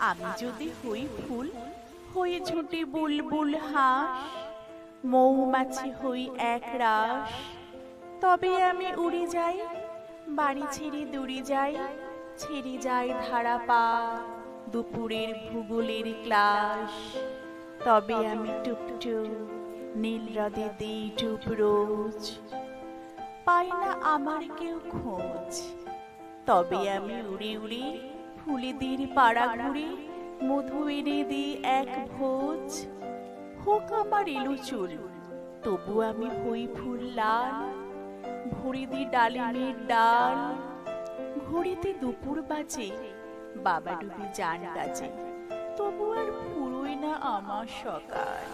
আমি যদি হই ফুল, হয়ে ঝুঁটি বুলবুল হাঁস, মৌমাছি হই এক রাস, তবে আমি উড়ে যাই, বাড়ি ছেড়ে দূরে যাই, ছেড়ে যাই ধারা পা, দুপুরের ভূগোলের ক্লাস। তবে আমি টুকটুক নীল হ্রদে দিই টুপ রোজ। পাই না আমার কেউ খোঁজ, তবে আমি উড়ে উড়ে ফুলেদের পাড়া ঘুরে মধু এনে দিই এক ভোজ। হোক আমার এলো চুল, তবু আমি হই ফুল লাল। ভরে দি ডালিমের ডাল, ঘড়িতে দুপুর বাজে, বাবা ডুবি জান বাজে তবু আর পুরোই না আমার সকাল।